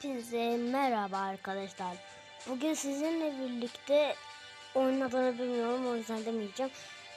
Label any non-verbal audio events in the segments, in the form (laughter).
Hepinize merhaba arkadaşlar. Bugün sizinle birlikte oyun adını bilmiyorum o yüzden demeyeceğim.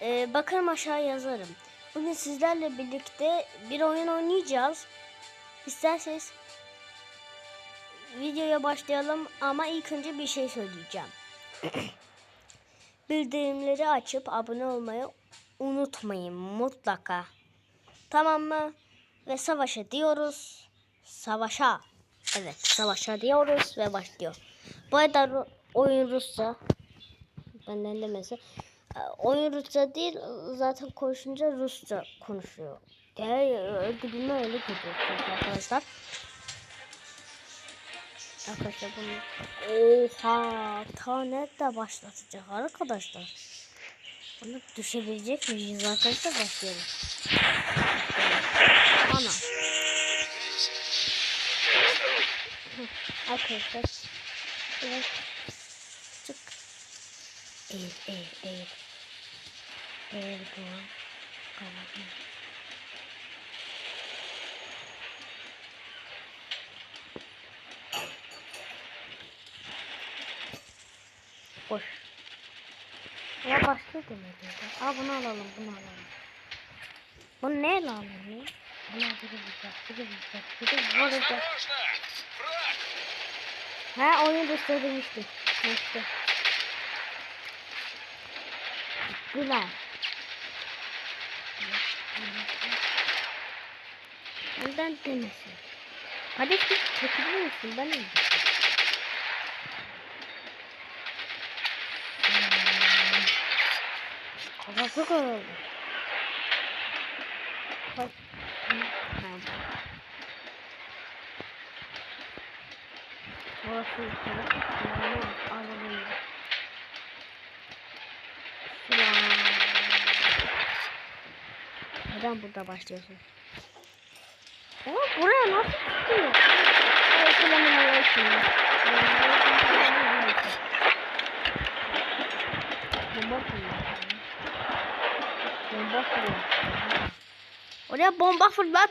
Ee, bakarım aşağı yazarım. Bugün sizlerle birlikte bir oyun oynayacağız. İsterseniz videoya başlayalım ama ilk önce bir şey söyleyeceğim. (coughs) Bildirimleri açıp abone olmayı unutmayın mutlaka. Tamam mı? Ve savaşa diyoruz. Savaşa. Evet savaşa diyoruz ve başlıyor. Bu arada oyun Rusça. Benden demesi. Ee, Oyun Rusça değil zaten konuşunca Rusça konuşuyor. Yani öldürülme öyle gidiyor arkadaşlar. Arkadaşlar bunu oha ta nerede başlatacak arkadaşlar. Bunu düşebilecek miyiz arkadaşlar başlayalım. Ana. Arkadaşlar. Evet. Çık. Eğil, eğil, eğil. Eğil bu. Kapadım. Boş. Ya başka demedi. Aa bunu alalım, bunu alalım. Bu ne lan? Buna vurulacak, vurulacak, vurulacak. Ha onu göstermişti. Neyse. Güzel. Ondan demesin. Hadi git çekilir misin? Ben öldüm. Kafası kırıldı. havası silahı neden burada başlıyorsun? Ama buraya nasıl çıkıyor? Evet, silahını Bomba Bomba fırlat. Oraya bomba fırlat.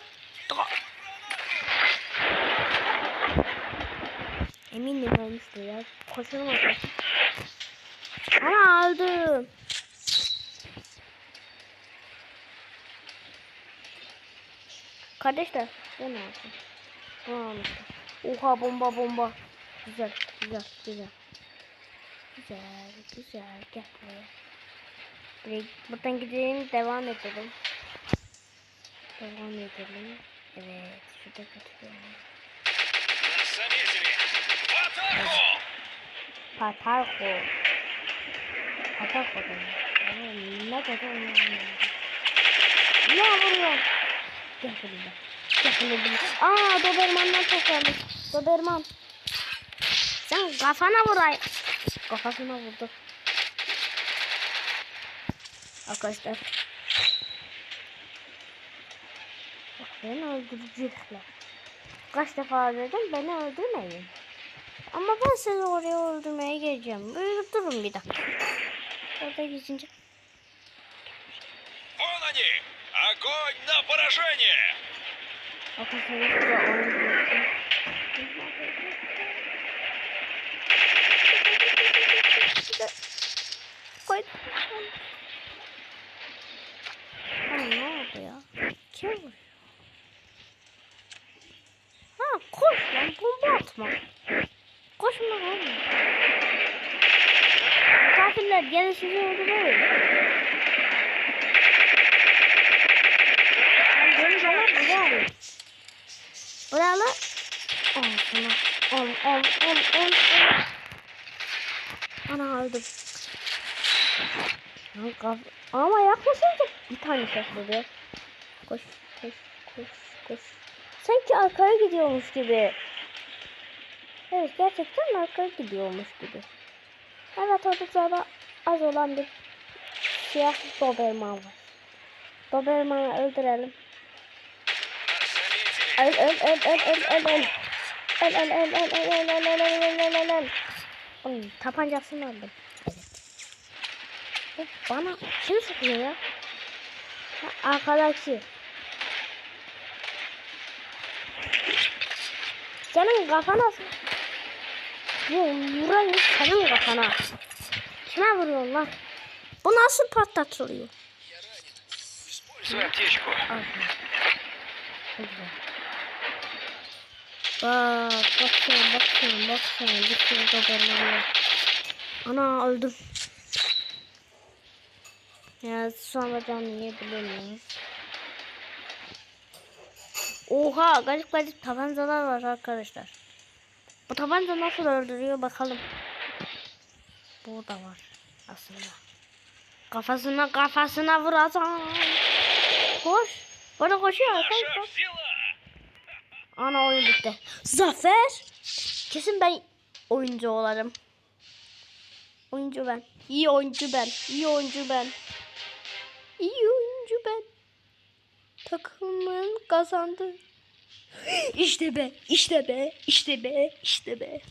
Eminim ölmüştür ya. Koşalım bakalım. Ana aldım. Kardeşler bu ne yaptı? Bu almıştı. Oha bomba bomba. Güzel güzel güzel. Güzel güzel gel buraya. Buraya buradan gidelim devam edelim. Devam edelim. Evet şurada katıyorum. Sen Patarko. Patarko? Oğlum ne kadar. Ne vuruyor? Gel buraya. Gel buraya. Aa Doberman'dan toplamış. Doberman. Sen kafana vurayım. Kafasına vurdu. Arkadaşlar. Bak beni öldürecekler. Kaç defa dedim beni öldürmeyin. Ama ben seni oraya öldürmeye geleceğim. Böyle durun bir dakika. Orada geçince. Вон они! Огонь на поражение! Arkadaşlar şurada oyun Koy. Oğlum ne oldu ya? Kim vuruyor? Ha koş lan bomba atma. Arkasında var mı? Misafirler gelin size oldu böyle. Tamam mı? Gel. Buralı. Ol sana. Ol ol. Ana aldım. Ama yaklaşınca bir tane şaşırdı. Koş koş koş koş. Sanki arkaya gidiyormuş gibi. Evet gerçekten arkaya gidiyormuş gibi. Evet oldukça az olan bir siyah Doberman var. Doberman'ı öldürelim. Öl öl öl öl öl öl öl. Öl öl öl öl öl öl öl öl öl öl öl öl. Oy tapancasını aldım. Bana kim sıkıyor ya? Arkadaşı. Senin kafana sıkıyor. Vurayım vurayım senin kafana. Kime vuruyorsun lan? Bu nasıl patlatılıyor? Bak bakıyorum bakıyorum bakıyorum bir sürü dobermanlar. Ana öldüm. Ya sonra canlı yiyebilir miyiz? Oha garip garip tabancalar var arkadaşlar. Bu tabanca nasıl öldürüyor bakalım. Bu da var aslında. Kafasına kafasına vuracağım. Koş. Bana koşuyor arkadaşlar. Ana oyun bitti. Zafer. Kesin ben oyuncu olarım. Oyuncu ben. İyi oyuncu ben. İyi oyuncu ben. İyi oyuncu ben. Takımın kazandı. İşte be, işte be, işte be, işte be.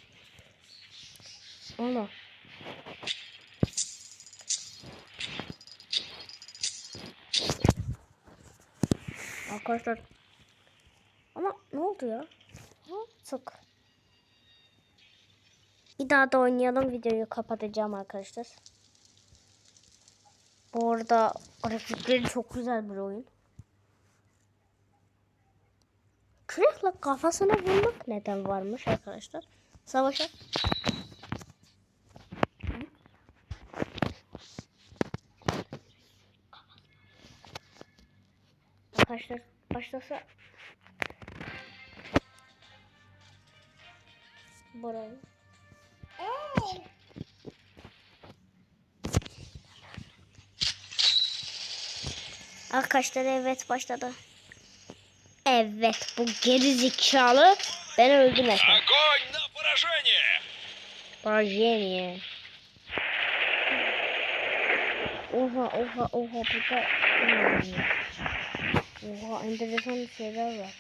Ana. Arkadaşlar ama ne oldu ya? Sık. Bir daha da oynayalım. Videoyu kapatacağım arkadaşlar. Bu arada grafikleri çok güzel bir oyun. Kürekle kafasına vurmak neden varmış arkadaşlar? Savaşa. Arkadaşlar başlasa burayı. Arkadaşlar evet başladı. Evet bu geri zekalı ben öldüm efendim. Огонь на поражение! Поражение. Oha oha oha burada Hmm. Oha enteresan şeyler var.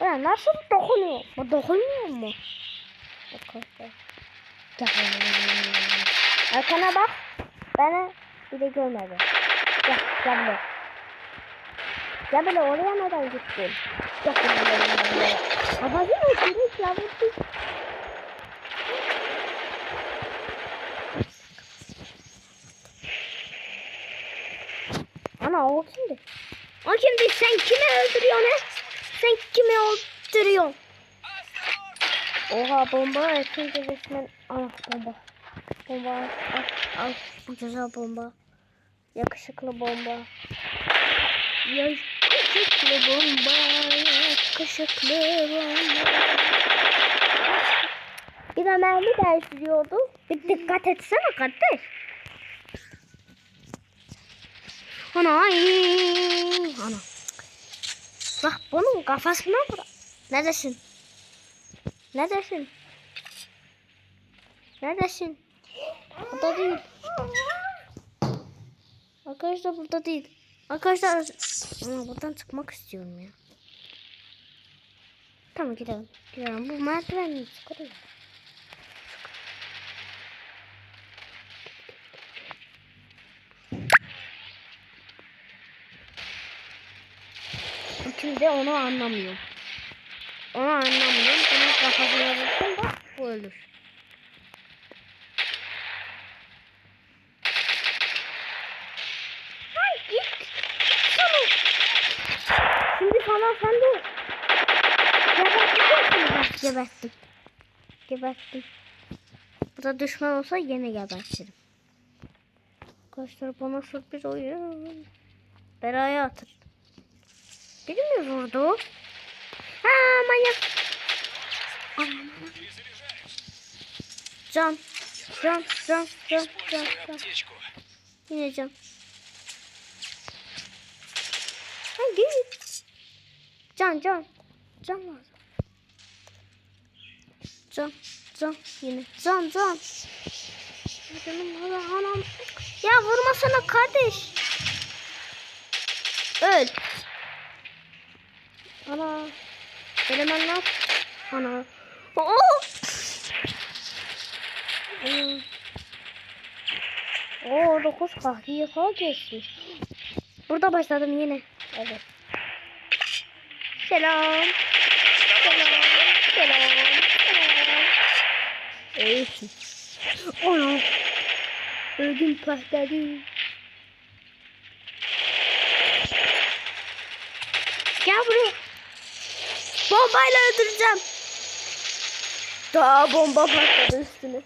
Ya nasıl dokunuyor? Bu dokunmuyor mu? Arkadaşlar. Arkana bak. Beni bir de görmedi. Gel gel buraya. Gel buraya oraya neden gittin? Buraya. Babacım direkt yavrusu. Ana o kimdi? O kimdi? Sen kimi öldürüyorsun he? Sen kimi öldürüyorsun? Oha bomba etkince resmen ah bomba. Bomba al al bu güzel bomba. Yakışıklı bomba. Yakışıklı bomba. Yakışıklı bomba. Bir de mermi değiştiriyordu. Bir dikkat etsene kardeş. Ana. Ana. Bak bunun kafasına bırak. Neredesin? Neredesin? Neredesin? Burada değil. Arkadaşlar burada değil. Arkadaşlar Aa, buradan çıkmak istiyorum ya. Tamam gidelim. Gidelim. Bu merdivenle çıkarız. Şimdi onu anlamıyorum. Onu anlamıyorum. Bunun kafasına vursun da bu ölür. Ay git. Sana. Şimdi sana sen de geberttim. Geberttim. Geberttim. Bu da düşman olsa yine gebertirim. Arkadaşlar bana sürpriz oyun. Beraya atır. Biri mi vurdu? Ha manyak. Can. Can, can, can, can, can. Yine can. Ha git. Can, can. Can lazım. Can, can. Yine. Can, can. Canım hala anam. Ya vurmasana kardeş. Öl. Ana. Elemanlar. Ana. Oo. Hmm. Oo 9 dakika geçmiş. Burada başladım yine. Evet. Selam. Selam. Selam. Selam. İyisin. Ana. Öldüm patladı. Gel buraya. Bombayla öldüreceğim. Daha bomba patladı üstüne.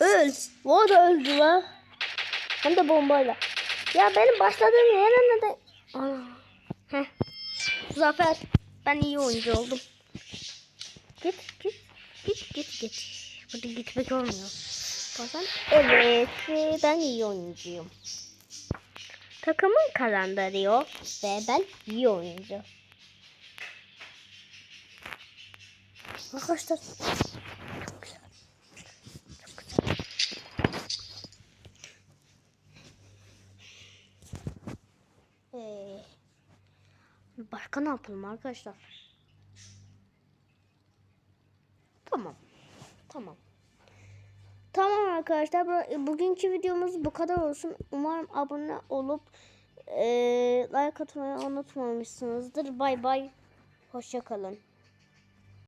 Öl. O da öldü lan. Hem de bombayla. Ya benim başladığım neden? Ana. Heh. Zafer. Ben iyi oyuncu oldum. Git git. Git git git. Burada gitmek olmuyor. Bazen evet ve ben iyi oyuncuyum. Takımın kazandırıyor ve ben iyi oyuncu. Arkadaşlar çok güzel. Çok güzel. Ee, başka ne yapalım arkadaşlar? Tamam. Tamam. Tamam arkadaşlar. bu- Bugünkü videomuz bu kadar olsun. Umarım abone olup eee like atmayı unutmamışsınızdır. Bay bay. Hoşça kalın.